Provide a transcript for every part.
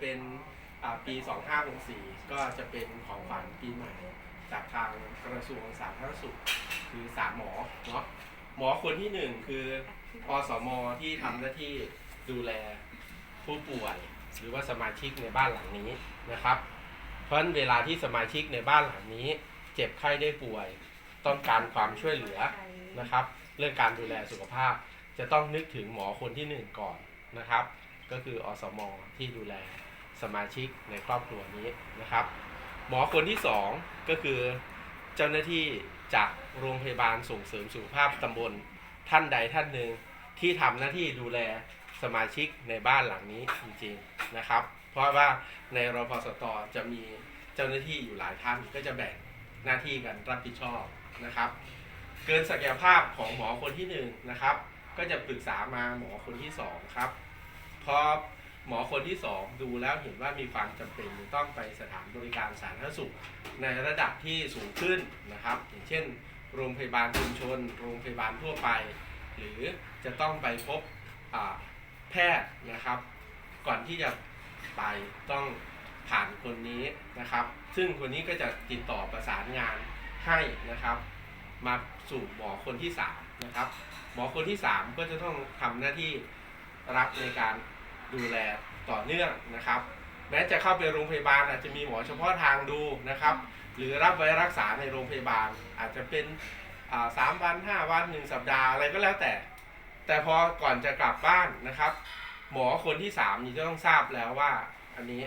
เป็นอ่าปี 2564 ก็จะเป็นของขวัญปีใหม่ จากทางกระทรวงสาธารณสุข คือสามหมอเนาะหมอคนที่หนึ่งคืออสมที่ทำหน้าที่ดูแลผู้ป่วย หรือว่าสมาชิกในบ้านหลังนี้นะครับ เพราะเวลาที่สมาชิกในบ้านหลังนี้ เจ็บไข้ได้ป่วย ต้องการความช่วยเหลือนะครับ เรื่องการดูแลสุขภาพจะต้องนึกถึงหมอคนที่หนึ่งก่อนนะครับ ก็คืออสมที่ดูแลสมาชิกในครอบครัวนี้นะครับ หมอคนที่สองก็คือเจ้าหน้าที่จากโรงพยาบาลส่งเสริมสุขภาพตำบลท่านใดท่านหนึ่งที่ทำหน้าที่ดูแลสมาชิกในบ้านหลังนี้จริงๆนะครับ เพราะว่าในรพสตจะมีเจ้าหน้าที่อยู่หลายท่านก็จะแบ่งหน้าที่กันรับผิดชอบนะครับ เกินศักยภาพของหมอคนที่หนึ่งนะครับ ก็จะปรึกษามาหมอคนที่สองครับ พอหมอคนที่สองดูแล้วเห็นว่ามีความจำเป็นต้องไปสถานบริการสาธารณสุข ในระดับที่สูงขึ้นนะครับ อย่างเช่น โรงพยาบาลชุมชน โรงพยาบาลทั่วไป หรือจะต้องไปพบแพทย์นะครับ ก่อนที่จะไปต้องผ่านคนนี้นะครับ ซึ่งคนนี้ก็จะติดต่อประสานงานให้นะครับ มาสู่หมอคนที่3นะครับ หมอคนที่ 3 ก็จะต้องทำหน้าที่รับในการ ดูแลต่อเนื่องนะครับ แม้จะเข้าไปโรงพยาบาลอาจจะมีหมอเฉพาะทางดูนะครับ หรือรับไว้รักษาในโรงพยาบาล อาจจะเป็นสามวันห้าวันหนึ่งสัปดาห์อะไรก็แล้วแต่ แต่พอก่อนจะกลับบ้านนะครับ หมอคนที่สามนี่จะต้องทราบแล้วว่า อันนี้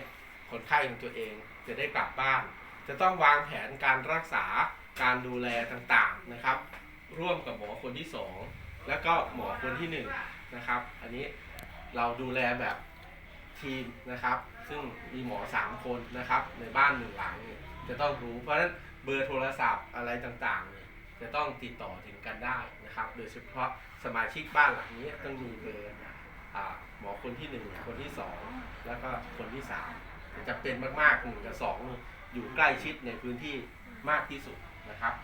คนไข้ของตัวเองจะได้กลับบ้าน จะต้องวางแผนการรักษาการดูแลต่างๆนะครับ ร่วมกับหมอคนที่สองแล้วก็หมอคนที่หนึ่งนะครับ อันนี้ เราดูแลแบบทีมนะครับ ซึ่งมีหมอสามคนนะครับ ในบ้านหนึ่งหลังเนี่ยจะต้องรู้เพราะฉะนั้นเบอร์โทรศัพท์อะไรต่างๆเนี่ยจะต้องติดต่อถึงกันได้นะครับ โดยเฉพาะสมาชิกบ้านหลังนี้ต้องมีเบอร์หมอคนที่หนึ่งคนที่สองแล้วก็คนที่สามจะเป็นมากๆหนึ่งกับสองอยู่ใกล้ชิดในพื้นที่มากที่สุดนะครับ